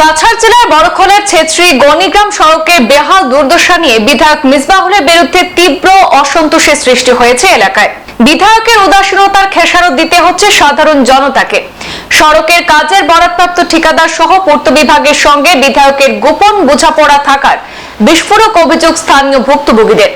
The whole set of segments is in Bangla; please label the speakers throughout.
Speaker 1: কাছাড় জেলার বড়খোলার গণিগ্রাম সড়কে বেহাল দুর্দশা নিয়ে বিধায়ক মিসবাহুলের বিরুদ্ধে তীব্র অসন্তোষের সৃষ্টি হয়েছে এলাকায়। বিধায়কের উদাসীনতার খেসারত দিতে হচ্ছে সাধারণ জনতাকে। সড়কের কাজের বরাদপ্রাপ্ত ঠিকাদার সহ পূর্ত বিভাগের সঙ্গে বিধায়কের গোপন বোঝাপড়া থাকার বিস্ফোরক অভিযোগ স্থানীয় ভুক্তভোগীদের।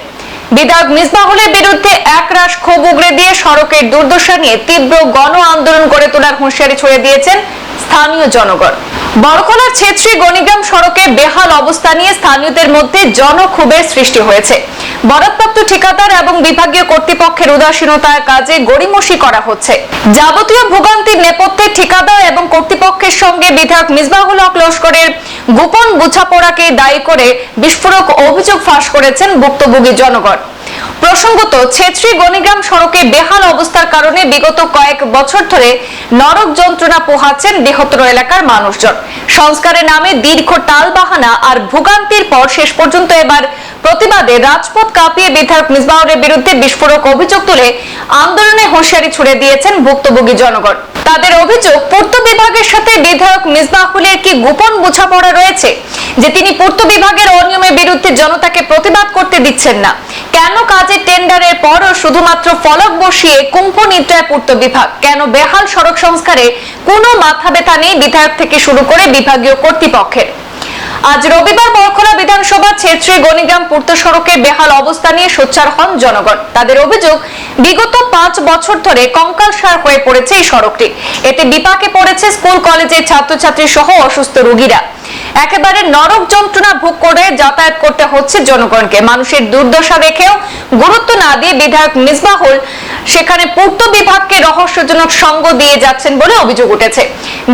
Speaker 1: বিধায়ক মিসবাহুলের বিরুদ্ধে একরাশ ক্ষোভ উগড়ে দিয়ে সড়কের দুর্দশা নিয়ে তীব্র গণ আন্দোলন গড়ে তোলার হুঁশিয়ারি ছড়ে দিয়েছেন স্থানীয় জনগণ। বড়খলার ছেত্রী গণিগ্রাম সড়কে বেহাল অবস্থা নিয়ে স্থানীয়দের মধ্যে জনক্ষোভের সৃষ্টি হয়েছে। বরাদপ্রাপ্ত ঠিকাদার এবং বিভাগীয় কর্তৃপক্ষের উদাসীনতার কাজে গড়িমসি করা হচ্ছে। যাবতীয় ভোগান্তির নেপথ্যে ঠিকাদার এবং কর্তৃপক্ষের সঙ্গে বিধায়ক মিসবাহুল হক লস্করের গোপন বোঝাপড়াকে দায়ী করে বিস্ফোরক অভিযোগ ফাঁস করেছেন ভুক্তভোগী জনগণ। প্রসঙ্গত ছেত্রী গণিগ্রাম সড়কে বেহাল অবস্থার কারণে বিগত কয়েক বছর ধরে নরক যন্ত্রণা পোহাচ্ছেন বৃহত্তর এলাকার মানুষজন। সংস্কারের নামে দীর্ঘ টাল বাহানা আর ভোগান্তির পর শেষ পর্যন্ত এবার প্রতিবাদে রাজপথ কাঁপিয়ে বিধায়ক মিসবাউরের বিরুদ্ধে বিস্ফোরক অভিযোগ তুলে আন্দোলনে হুঁশিয়ারি ছুড়ে দিয়েছেন ভুক্তভোগী জনগণ। তাদের অভিযোগ, পূর্ত বিভাগের সাথে বিধায়ক মিসবাহুলের কি গোপন বোঝাপড়া রয়েছে? যে তিনি পূর্ত বিভাগের অনিয়মের বিরুদ্ধে জনতাকে প্রতিবাদ করতে দিচ্ছেন না। কেন কাজের টেন্ডারের পরও শুধুমাত্র ফলক বসিয়ে কুম্ভ নিদ্রায় পূর্ত বিভাগ? কেন বেহাল সড়ক সংস্কারে কোনো মাথা ব্যথা নেই বিধায়ক থেকে শুরু করে বিভাগীয় কর্তৃপক্ষের? আজ রবিবার বরখলা বিধানসভা ছেত্রী গণিগ্রাম পূর্ত সড়কের বেহাল অবস্থা নিয়ে সোচ্চার হন জনগণ। তাদের অভিযোগ, বিগত পাঁচ বছর ধরে কঙ্কালসার হয়ে পড়েছে এই সড়কটি। এতে বিপাকে পড়েছে স্কুল, কলেজের ছাত্রছাত্রী সহ অসুস্থ রোগীরা। একেবারে নরক যন্ত্রণা ভোগ করে যাতায়াত করতে হচ্ছে জনগণকে। মানুষের দুর্দশা দেখেও গুরুত্ব না দিয়ে বিধায়ক মিসবাহুল সেখানে পূর্ত বিভাগকে রহস্যজনক সঙ্গ দিয়ে যাচ্ছেন বলে অভিযোগ উঠেছে।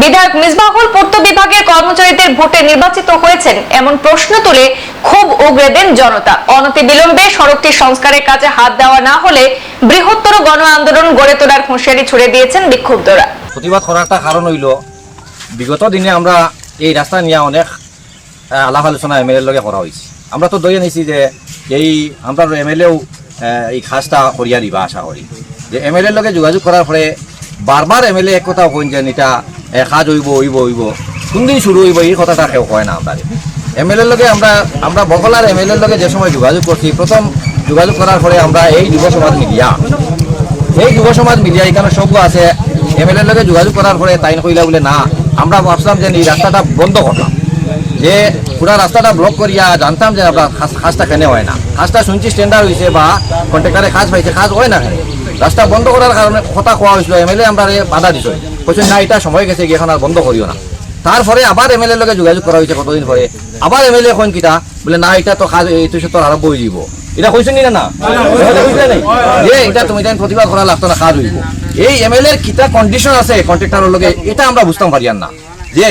Speaker 1: বিধায়ক মিসবাহুল পূর্ত বিভাগের কর্মচারীদের ভোটে নির্বাচিত হয়েছেন এমন প্রশ্ন তুলে খুব উগরে দেন জনতা। অনতি বিলম্বে সড়কটি সংস্কারের কাজে হাত দেওয়া না হলে বৃহত্তর গণ আন্দোলন গড়ে তোলার হুঁশিয়ারি ছুড়ে দিয়েছেন বিক্ষুব্ধরা।
Speaker 2: প্রতিবাদ করার একটা কারণ হইল, বিগত দিনে আমরা এই রাস্তা নিয়ে অনেক আলাপ আলোচনা এম এল লগে করা হয়েছে আমরা তো দইয়ে নিছি যে এই আমরা এম এল এও এই খাসটা করিয়া দিবা আশা করি যে এম এল লগে যোগাযোগ করার পরে বারবার এম এল এ এক কথা কইন যে এটা কাজ হইব হইব হইব। কোনদিন শুরু হইব, এই কথাটা কেউ কয় না আমরা এম এল লগে আমরা আমরা বকলার এম এল লগে যে সময় যোগাযোগ করছি প্রথম যোগাযোগ করার পরে আমরা এই যুব সমাজ মিলিয়া এই যুব সমাজ মিলিয়া এখানে সব আছে এমএলএর লগে যোগাযোগ করার পরে তাই কইলা বলে না আমরা ভাবছিলাম যে এই রাস্তাটা বন্ধ করলাম যে পুরা রাস্তাটা ব্লক করিয়া জানতাম যে আমরা কাজটা কেন হয় না কাজটা শুনছি স্ট্যান্ডার্ড হয়েছে বা কন্ট্রাক্টারে কাজ পাইছে কাজ হয় না রাস্তা বন্ধ করার কারণে কথা কোয়া হয়েছিল এমএলএ আমরা বাধা দিছে কৈছে না এটা সময় গেছে এখন আর বন্ধ করিও না তারপরে আবার এম এল এমএলএ লগে যোগাযোগ করা হয়েছে কতদিন পরে আবার এমএলএ কোন কিতা বলে না এটা তো কাজ এইটো তোর আরম্ভ হয়ে যাব এটা কইছেন নি না না এটা তুমি প্রতিবাদ করা লাগতো না কাজ হইব এই এমএলএ কিতা কন্ডিশন আছে কন্ট্রাক্টরের লগে, এটা আমরা বুঝতাম পারিয়ান না। যে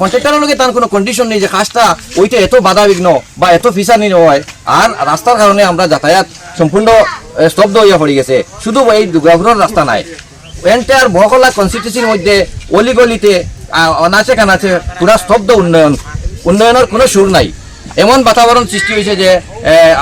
Speaker 2: কন্ট্রাক্টরের লগে তার কোনো কন্ডিশন নেই যে কাজটা, ওইটা এত বাধা বিঘ্ন বা এত ফিসানি হয়। আর রাস্তার কারণে আমরা যাতায়াত সম্পূর্ণ স্তব্ধ হইয়া পড়ে গেছে। শুধু এই দুর্গাপুরের রাস্তা নাই। এন্টায়ার বহকলা কনস্টিটিউশির মধ্যে, অলিগলিতে অনাচে কানাচে পুরা স্তব্ধ উন্নয়ন। উন্নয়নের কোনো সুর নাই। এমন বাতাবরণ সৃষ্টি হয়েছে যে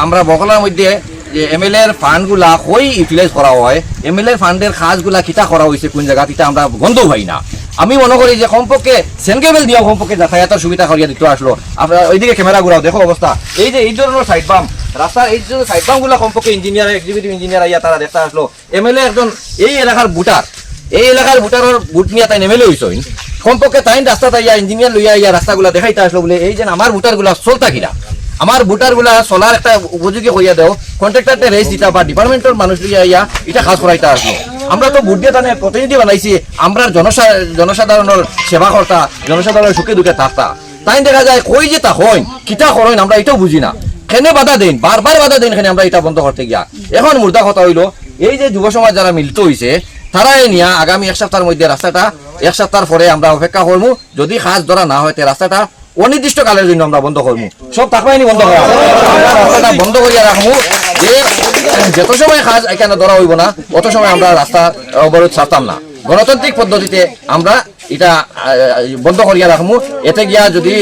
Speaker 2: আমরা বকলার মধ্যে যে এম এল এর ফান্ডগুলা কই ইউটিলাইজ করা হয়। এম এল এর ফান্ডের কাজগুলা কিতা করা হয়েছে কোন জায়গা কিতা আমরা গন্ধ পাই না। আমি মনে করি যে কমপক্ষে সেনকেবেল দিয়েও কমপক্ষে যাতায়াতের সুবিধা করিয়া দিতে আসলো। আপনার ওইদিকে ক্যামেরা ঘুরাও দেখো অবস্থা এই যে এই ধরনের সাইড বাম রাস্তার এই যে সাইড বামগুলা কমপক্ষে ইঞ্জিনিয়ার এক্সিকিউটিভ ইঞ্জিনিয়ার আইয়া তারা দেখতে আসলো। এম এল এ একজন এই এলাকার ভোটার এই এলাকার ভোটারের ভোট নিয়ে তাই নেমে লইছইন কমপক্ষে তাই রাস্তা তাইয়া ইঞ্জিনিয়ার লইয়া ইয়া রাস্তাগুলা দেখাইতে আসলো বলে। এই যে আমার ভোটারগুলা চলতা কিনা। আমার ভোটারগুলা চলার একটা উপযোগী করিয়া দেও কন্ট্রাক্টারতে রেস বা ডিপার্টমেন্টের মানুষ ইয়া এটা কাজ করাইতে আসলো আমরা তো ভোট দিয়ে তানে প্রতিনিধি বানাইছি আমরা জনসা জনসাধারণের সেবা কর্তা জনসাধারণের সুখে দুঃখে থাকতা। তাই দেখা যায়, কই যে তা হইন, কিতা হরইন আমরা এটাও বুঝি না। খেনে বাধা দেন, বারবার বাধা দিন খেনে আমরা এটা বন্ধ করতে গিয়া। এখন মুর্দা কথা হইল, এই যে যুব সমাজ যারা মিলিত হইছে তারাই নিয়া আগামী এক সপ্তাহের মধ্যে রাস্তাটা এক সপ্তাহ পরে আমরা অপেক্ষা করব যদি কাজ ধরা না হয় রাস্তাটা অনির্দিষ্ট কালের জন্য আমরা বন্ধ করব। সব তাকাইনি বন্ধ করা বন্ধ করিয়া রাখব যে যত সময় কাজ এখানে ধরা হইব না, অত সময় আমরা রাস্তা অবরোধ ছাড়তাম না। গণতান্ত্রিক পদ্ধতিতে আমরা এটা বন্ধ করিয়া রাখমু এতে গিয়া যদি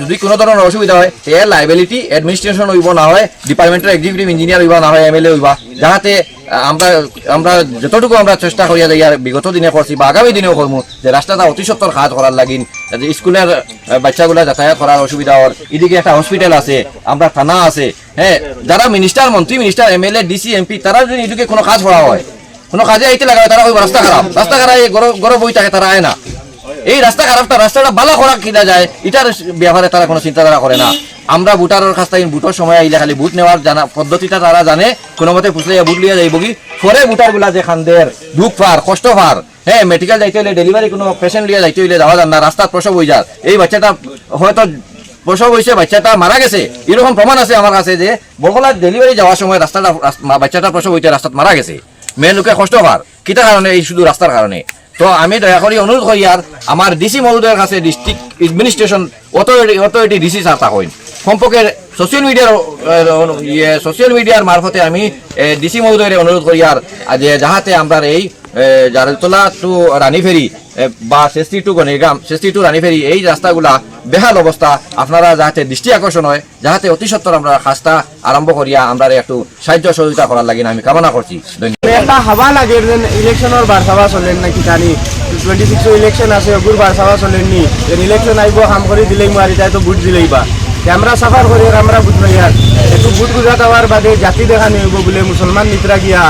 Speaker 2: যদি কোনো ধরনের অসুবিধা হয় তে লাইবিলিটি অ্যাডমিনিস্ট্রেশন হইব না হয় ডিপার্টমেন্টের এক্সিকিউটিভ ইঞ্জিনিয়ার হইবা না হয় এমএলএ হইবা যাহাতে আমরা আমরা যতটুকু আমরা চেষ্টা করিয়া যাই আর বিগত দিনে করছি বা আগামী দিনেও করব যে রাস্তাটা অতি সত্তর কাজ করার লাগিন স্কুলের বাচ্চাগুলা যাতায়াত করার অসুবিধা হওয়ার এদিকে একটা হসপিটাল আছে আমরা থানা আছে হ্যাঁ যারা মিনিস্টার মন্ত্রী মিনিস্টার এমএলএ ডিসি এমপি তারা যদি এদিকে কোনো কাজ করা হয় কোনো কাজে আইতে লাগা হয়, তারা কইব রাস্তা খারাপ রাস্তা খারাপ গরম বই থাকে তারা আয় না এই রাস্তা খারাপটা, রাস্তাটা ভালো করা কিনা যায়, এটার ব্যাপারে তারা কোনো চিন্তাধারা করে না। আমরা ভোটারের কাছ থেকে সময় আইলে খালি ভোট নেওয়ার জানা পদ্ধতিটা তারা জানে, কোনো মতে ফুসলে ভোট লিয়ে যাইব কি? পরে ভোটারগুলা যে খান্দের, দুঃখ পার কষ্ট পার হ্যাঁ মেডিকেল যাইতে হইলে ডেলিভারি কোনো পেশেন্ট লিয়ে যাইতে হইলে যাওয়া যান না, রাস্তার প্রসব হয়ে যায় এই বাচ্চাটা হয়তো প্রসব হয়েছে বাচ্চাটা মারা গেছে। এরকম প্রমাণ আছে আমার কাছে যে বগলা ডেলিভারি যাওয়ার সময় রাস্তাটা বাচ্চাটা প্রসব হইতে রাস্তাত মারা গেছে। মেয়ে লোকে কষ্ট পার কিতার কারণে? এই শুধু রাস্তার কারণে। তো আমি দয়া করি অনুরোধ করি আর আমার ডিসি মহোদয়ের কাছে district administration authority authority DC sir থাকেন কমপক্ষে সোশ্যাল মিডিয়ার ইয়ে সোশ্যাল মিডিয়ার মারফতে আমি ডিসি মহোদয়ের অনুরোধ করি আর যে যাহাতে আমরা এই জারতলা টু রানীফেরি বা শেষ্টি টু গণিগ্রাম শেষ্টি টু রানীফেরি এই রাস্তাগুলা বেহাল অবস্থা আপনারা যাহাতে দৃষ্টি আকর্ষণ হয়, যাহাতে অতি সত্তর আমরা কাজটা আরম্ভ করিয়া আমরা একটু সাহায্য সহযোগিতা করার লাগি আমি কামনা করছি
Speaker 3: হাবা লাগে ইলেকশনের বারসাবা চলেন না কিতানি টুয়েন্টি সিক্স ইলেকশন আছে ওগুর বারসাবা চলেন নি? যেন ইলেকশন আইব কাম করে দিলেই মারি তাই তো বুট দিলেই বা। আমরা সাফার করি আমরা পাই আর একটু বুট গুজাত হওয়ার বাদে জাতি দেখানি হইব বলে মুসলমান নিতরা গিয়া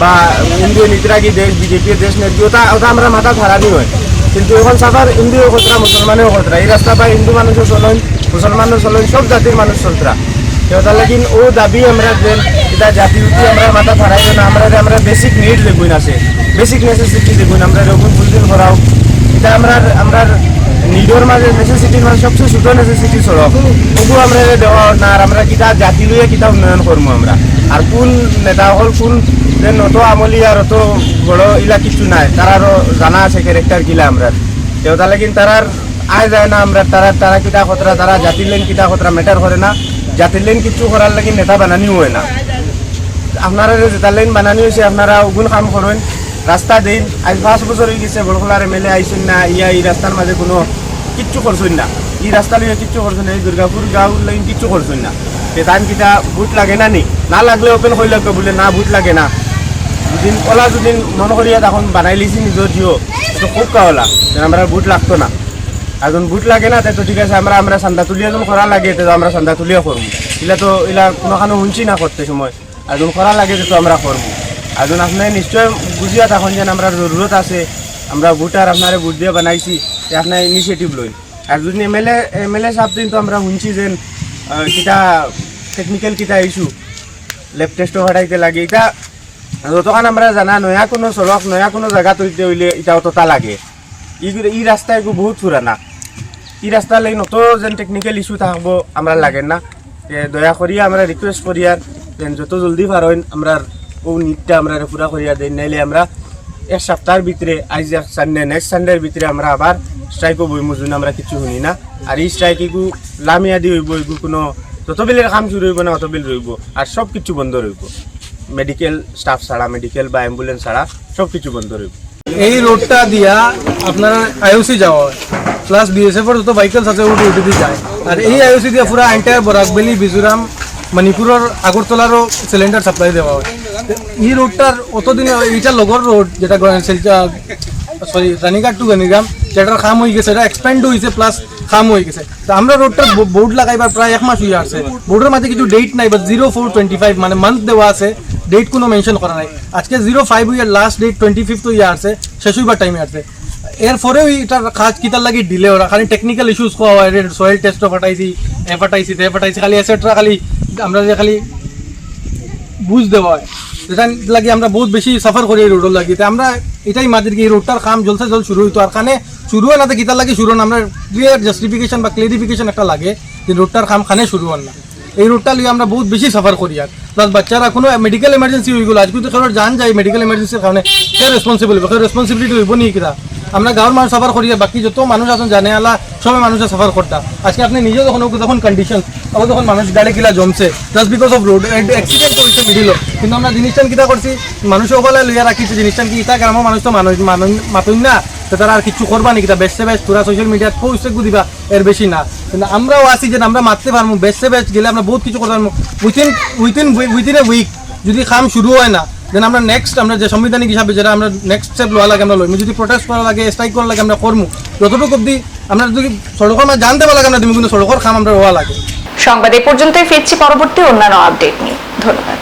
Speaker 3: বা হিন্দু নিতরাগি দেশ বিজেপির দেশ নেত্রী ওটা ওটা আমরা মাথা ধারানি হয়। কিন্তু এখন সাফার হিন্দুও খতরা মুসলমানেও খতরা এই রাস্তা পাই হিন্দু মানুষও চলেন মুসলমানও চলেন সব জাতির মানুষ চলতরা তেওটা লাগিন ও দাবি আমরা দেন এটা জাতি উঠি আমরা মাথা ধরাই না, আমরা আমরা বেসিক নিড দেখুন আছে। বেসিক নেসেসিটি দেখুন, আমরা রগুন ফুলফিল করাও এটা আমরা নিডর মাঝে নেসেসিটির মানে সবচেয়ে ছোট নেসেসিটি সড়ক ওগু আমরা না আমরা কিতা জাতি লইয়া কিতা উন্নয়ন করব আমরা। আর কোন নেতা হল, কোন যে নত আমলি আর অত বড় ইলা কিছু নাই তারারও জানা আছে ক্যারেক্টার কিলা আমরা। তেওটা লাগিন তারার আয় যায় না আমরা তারা তারা কিতা খতরা তারা জাতির লেন কিতা খতরা ম্যাটার করে না। জাতির লেন কিছু করার লাগি নেতা বানানি হয় না। আপনারা যে জেতার লাইন বানানি হয়েছে আপনারা ওগুন কাম করেন রাস্তা দিন, আজ পাঁচ বছর হয়ে গেছে বড়খলার এম এল এ আইসেন না, ইয়া এই রাস্তার মাঝে কোনো কিচ্ছু করছেন না। এই রাস্তা লইয়া কিচ্ছু করছেন না দুর্গাপুর গাঁও লাইন কিচ্ছু করছেন না। তে তান কিতা ভোট লাগে না নি? না লাগলে ওপেন হইলে বলে, না ভোট লাগে না। দুদিন ওলা দুদিন মন করিয়া তখন বানাই লিছি নিজের জিও তো খুব কাওলা আমরা বুট লাগতো না। আর যখন বুট লাগে না তাই তো ঠিক আছে আমরা আমরা চান্দা তুলিয়া যখন করা লাগে, তো আমরা চান্দা তুলিয়া করব এগুলা তো এগুলা কোনো কানো শুনছি না করতে সময় আর যখন করা লাগে, তো আমরা করব আর যখন আপনি নিশ্চয় বুঝিয়া থাকুন যেন আমরা জরুরত আছে, আমরা বুটার আপনার বুট দিয়ে বানাইছি। আপনার ইনিশিয়েটিভ লই। আর যদি M L A M L এ সাহেব দিন তো আমরা শুনছি যে কিতা টেকনিক্যাল কিতা ইস্যু লেফট টেস্টও হটাইতে লাগে। এটা যতক্ষণ আমরা জানা, নয়া কোনো সড়ক নয়া কোনো জায়গা তৈরিতে হইলে এটা অতটা লাগে। ই ই রাস্তা এগু বহুত পুরানা ই রাস্তা লাগি নত যেন টেকনিক্যাল ইস্যু থাকব আমরা লাগে না। দয়া করিয়া আমরা রিকোয়েস্ট করিয়ার যেন যত জলদি পারেন আমরা ও নিটটা আমরা পুরা করিয়া দেন নাইলে আমরা এক সপ্তাহের ভিতরে আজ এক সানডে নেক্সট সানডের ভিতরে আমরা আবার স্ট্রাইকও বইমু যোন আমরা কিছু শুনি না। আর এই স্ট্রাইক এগু লামিয়া দি হইব, এগু কোনো যত বিলের কাম শুরু হইব না অত বিল রইব। আর সব কিছু বন্ধ রইব। মেডিকেল স্টাফ ছাড়া মেডিকেল বা অ্যাম্বুলেন্স ছাড়া সব কিছু বন্ধ রইব।
Speaker 4: এই রোডটা দিয়া আপনার আইওসি যাওয়া হয়। প্লাস বিএসএফ যত ভাইকেলস আছে ওটি দিয়ে যায়। আর এই আইওসি দিয়া পুরা এন্টায়ার বরাকবেলি মিজোরাম মণিপুরের আগরতলারও সিলিন্ডার সাপ্লাই দেওয়া হয়। এই রোডটার অতদিন, এইটা লগর রোড যেটা সরি রানীঘাট টু গানিগ্রাম যেটার খাম হয়ে গেছে, এটা এক্সপ্যান্ড হয়েছে প্লাস খাম হয়ে গেছে। তো আমরা রোডটার বোর্ড লাগাইবার প্রায় এক মাস হয়ে আসছে। বোর্ডের মাঝে কিছু ডেট নাই বা জিরো ফোর টোয়েন্টি ফাইভ মানে মান্থ দেওয়া আছে ডেট কোনো মেনশন করা নাই। আজকে zero five year last date twenty fifth ইয়ে আসছে, শেষ হইবার টাইমে আসছে। এরপরেও এটার কাজ কিতার লাগি ডিলে ওরা খালি টেকনিক্যাল ইস্যুস কোয়া হয় সয়েল টেস্ট ফাটাইছি এ ফাটাইছি তে ফাটাইছি খালি এসেটরা খালি আমরা যে খালি বুঝ হয়। যেটা লাগি আমরা বহুত বেশি সাফার করি এই রোডের লাগি। আমরা এটাই মাঝে কি, এই রোডটার কাম জলসে জল শুরু হইতো। আর খানে শুরু হয় না তো কিতার লাগে শুরু না। আমরা ক্লিয়ার জাস্টিফিকেশন বা ক্লিয়ারিফিকেশন একটা লাগে যে রোডটার কাম খানে শুরু হন না। এই রোডটা লিয়ে আমরা বহুত বেশি সাফার করি আর। প্লাস বাচ্চারা কোনো মেডিকেল এমার্জেন্সি হয়ে গেলো। আজকে তো কারোর জান যায় মেডিকেল এমার্জেন্সির কারণে। কে রেসপন্সিবল হবে রেসপন্সিবিলিটি হইব নি কিনা আমরা গাঁৱৰ মানুহ করি আর বাকি যত মানুষ আছেন জানে আলা সবাই মানুষে সাফার করতা। আজকে আপনি নিজেও যখন যখন কন্ডিশন তখন যখন মানুষ গাড়ি কিলা জমছে just because of road accident হয়েছে মিডিল কিন্তু আমরা জিনিসটা কিতা করছি, মানুষ সকলে লইয়া রাখিছি জিনিসটা কি, ইতা গ্রামের মানুষ তো মানুষ মাতুন না, তো তারা আর কিছু করবা নাকি তা বেচতে বেচ পুরা সোশ্যাল মিডিয়াত পোস্টে দিবা, এর বেশি না। কিন্তু আমরাও আছি যে আমরা মারতে পারব বেচতে বেচ গেলে আমরা বহুত কিছু করতে পারব within within within a week যদি কাম শুরু হয় না দেন আমরা নেক্সট আমরা যে সাংবিধানিক হিসাবে যেটা আমরা নেক্সট স্টেপ লওয়া লাগে, আমরা লইমু। যদি প্রোটেস্ট করা লাগে স্ট্রাইক করা লাগে, আমরা করব যতটুকু অব্দি আমরা যদি সড়কের আমরা জানতে পারলাম আমরা তুমি কিন্তু সড়কের খাম, আমরা হওয়া লাগে।
Speaker 1: সংবাদ এ পর্যন্তই ফিরছি, পরবর্তী অন্যান্য আপডেট নিয়ে। ধন্যবাদ।